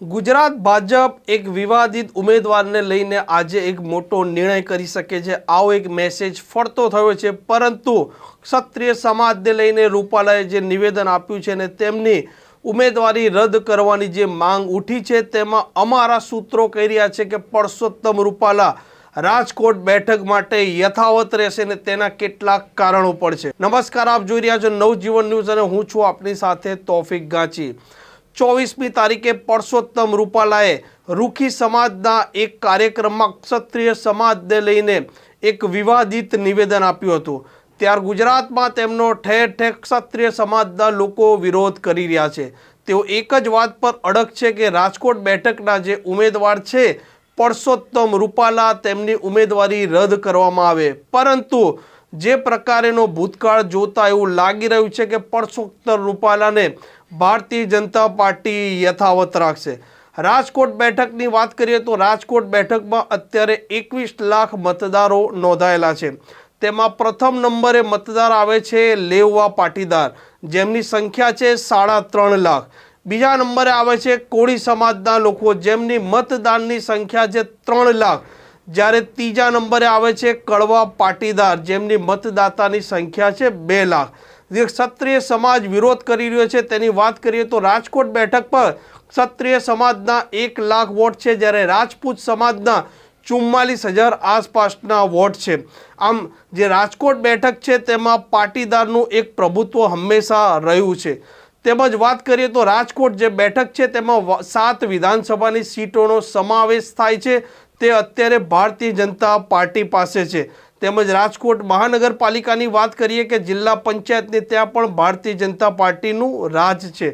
ગુજરાત ભાજપ એક વિવાદિત ઉમેદવારને લઈને આજે એક મોટો નિર્ણય કરી શકે છે. આવો એક મેસેજ ફરતો થયો છે. પરંતુ ક્ષત્રિય સમાજને લઈને રૂપાલાએ જે નિવેદન આપ્યું છે ને તેમની ઉમેદવારી રદ કરવાની જે માંગ ઉઠી છે, તેમાં અમારા સૂત્રો કહી રહ્યા છે કે પરસોત્તમ રૂપાલા રાજકોટ બેઠક માટે યથાવત રહેશે ને તેના કેટલાક કારણો પણ છે. નમસ્કાર, આપ જોઈ રહ્યા છો નવજીવન ન્યૂઝ અને હું છું આપની સાથે તોફિક ગાંચી. ચોવીસમી તારીખે પરસોત્તમ રૂપાલાએ રૂખી સમાજના એક કાર્યક્રમમાં ક્ષત્રિય સમાજને લઈને એક વિવાદિત નિવેદન આપ્યું હતું. ત્યાર ગુજરાતમાં તેમનો ઠેર ઠેર ક્ષત્રિય સમાજના લોકો વિરોધ કરી રહ્યા છે. તેઓ એક જ વાત પર અડગ છે કે રાજકોટ બેઠકના જે ઉમેદવાર છે, પરસોત્તમ રૂપાલા તેમની ઉમેદવારી રદ કરવામાં આવે. પરંતુ જે પ્રકારેનો ભૂતકાળ જોતા એવું લાગી રહ્યું છે કે પરસોત્તર રૂપાલાને ભારતીય જનતા પાર્ટી યથાવત રાખશે. રાજકોટ બેઠકની વાત કરીએ તો રાજકોટ બેઠકમાં અત્યારે એકવીસ લાખ મતદારો નોંધાયેલા છે. તેમાં પ્રથમ નંબરે મતદાર આવે છે લેવવા પાટીદાર, જેમની સંખ્યા છે સાડા ત્રણ લાખ. બીજા નંબરે આવે છે કોળી સમાજના લોકો, જેમની મતદાનની સંખ્યા છે ત્રણ લાખ. જ્યારે ત્રીજા નંબરે આવે છે કડવા પાટીદાર, જેમની મતદાતાની સંખ્યા છે બે લાખ. જે ક્ષત્રિય સમાજ વિરોધ કરી રહ્યો છે, તેની વાત કરીએ તો રાજકોટ બેઠક પર ક્ષત્રિય સમાજના એક લાખ વોટ છે, જ્યારે રાજપૂત સમાજના ચુમ્માલીસ હજાર આસપાસના વોટ છે. આમ, જે રાજકોટ બેઠક છે, તેમાં પાટીદારનું એક પ્રભુત્વ હંમેશા રહ્યું છે. તેમજ વાત કરીએ તો રાજકોટ જે બેઠક છે, તેમાં સાત વિધાનસભાની સીટોનો સમાવેશ થાય છે. તે અત્યારે ભારતીય જનતા પાર્ટી પાસે છે. તેમજ રાજકોટ મહાનગરપાલિકાની વાત કરીએ કે જિલ્લા પંચાયતની ત્યાં પણ ભારતીય જનતા પાર્ટીનું રાજ છે.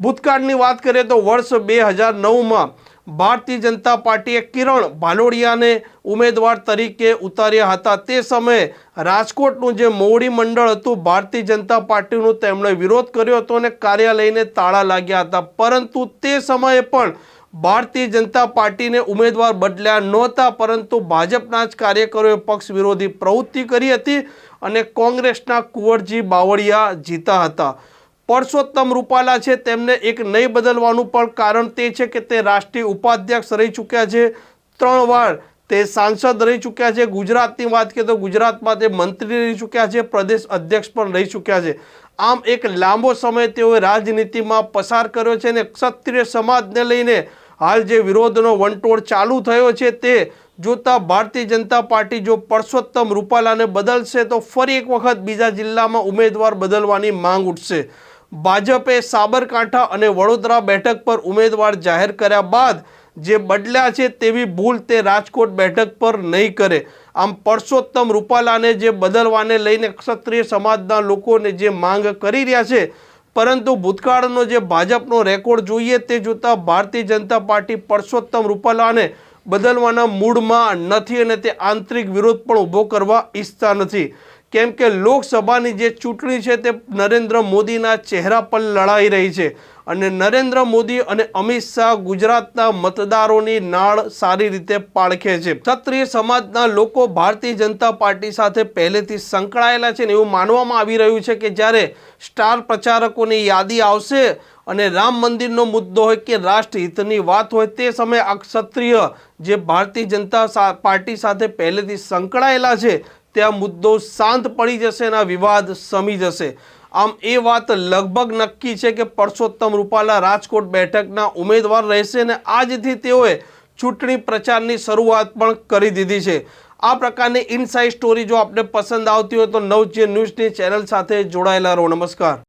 ભૂતકાળની વાત કરીએ તો વર્ષ બે હજાર નવમાં ભારતીય જનતા પાર્ટીએ કિરણ ભાલોડિયાને ઉમેદવાર તરીકે ઉતાર્યા હતા. તે સમયે રાજકોટનું જે મોવડી મંડળ હતું, ભારતીય જનતા પાર્ટીનું તેમણે વિરોધ કર્યો હતો અને કાર્યાલયને તાળા લાગ્યા હતા. પરંતુ તે સમયે પણ ભારતીય જનતા પાર્ટીને ઉમેદવાર બદલ્યા નહોતા, પરંતુ ભાજપના જ કાર્યકરોએ પક્ષ વિરોધી પ્રવૃત્તિ કરી હતી અને કોંગ્રેસના કુંવરજી બાવળિયા જીતા હતા. પરસોત્તમ રૂપાલા છે, તેમને એક નહીં બદલવાનું પણ કારણ તે છે કે તે રાષ્ટ્રીય ઉપાધ્યક્ષ રહી ચૂક્યા છે. ત્રણ વાર તે સાંસદ રહી ચૂક્યા છે, ગુજરાતની વાત કરીએ તો ગુજરાતમાં તે મંત્રી રહી ચૂક્યા છે, પ્રદેશ અધ્યક્ષ પણ રહી ચૂક્યા છે. આમ એક લાંબો સમય તેઓએ રાજનીતિમાં પસાર કર્યો છે અને ક્ષત્રિય સમાજને લઈને હાલ જે વિરોધનો વંટોળ ચાલુ થયો છે તે જોતા ભારતીય જનતા પાર્ટી જો પરસોત્તમ રૂપાલાને બદલશે તો ફરી એક વખત બીજા જિલ્લામાં ઉમેદવાર બદલવાની માંગ ઉઠશે. ભાજપે સાબરકાંઠા અને વડોદરા બેઠક પર ઉમેદવાર જાહેર કર્યા બાદ જે બદલ્યા છે તેવી ભૂલ તે રાજકોટ બેઠક પર નહીં કરે. આમ પરસોત્તમ રૂપાલાને જે બદલવાને લઈને ક્ષત્રિય સમાજના લોકોને જે માંગ કરી રહ્યા છે, પરંતુ ભૂતકાળનો જે ભાજપનો રેકોર્ડ જોઈએ તે જોતાં ભારતીય જનતા પાર્ટી પરસોત્તમ રૂપાલાને બદલવાના મૂડમાં નથી અને તે આંતરિક વિરોધ પણ ઊભો કરવા ઈચ્છતા નથી. કેમ કે લોકસભાની જે ચૂંટણી છે તે નરેન્દ્ર મોદીના ચહેરા પર લડાઈ રહી છે. અને નરેન્દ્ર મોદી અને અમિત શાહ ગુજરાતના મતદારોની નાળ સારી રીતે પાળખે છે. ક્ષત્રિય સમાજના લોકો ભારતીય જનતા પાર્ટી સાથે પહેલેથી સંકળાયેલા છે ને એવું માનવામાં આવી રહ્યું છે કે જ્યારે સ્ટાર પ્રચારકોની યાદી આવશે અને રામ મંદિરનો મુદ્દો હોય કે રાષ્ટ્રહિતની વાત હોય તે સમયે આ ક્ષત્રિય જે ભારતીય જનતા પાર્ટી સાથે પહેલેથી સંકળાયેલા છે ત્યાં મુદ્દો શાંત પડી જશે અને આ વિવાદ સમી જશે. આમ એ વાત લગભગ નક્કી છે કે પરસોત્તમ રૂપાલા રાજકોટ બેઠકના ઉમેદવાર રહેશે અને આજથી તેઓએ ચૂંટણી પ્રચારની શરૂઆત પણ કરી દીધી છે. આ પ્રકારની ઇનસાઇડ સ્ટોરી જો આપને પસંદ આવતી હોય તો નવજીવન ન્યૂઝની ચેનલ સાથે જોડાયેલા રહો. નમસ્કાર.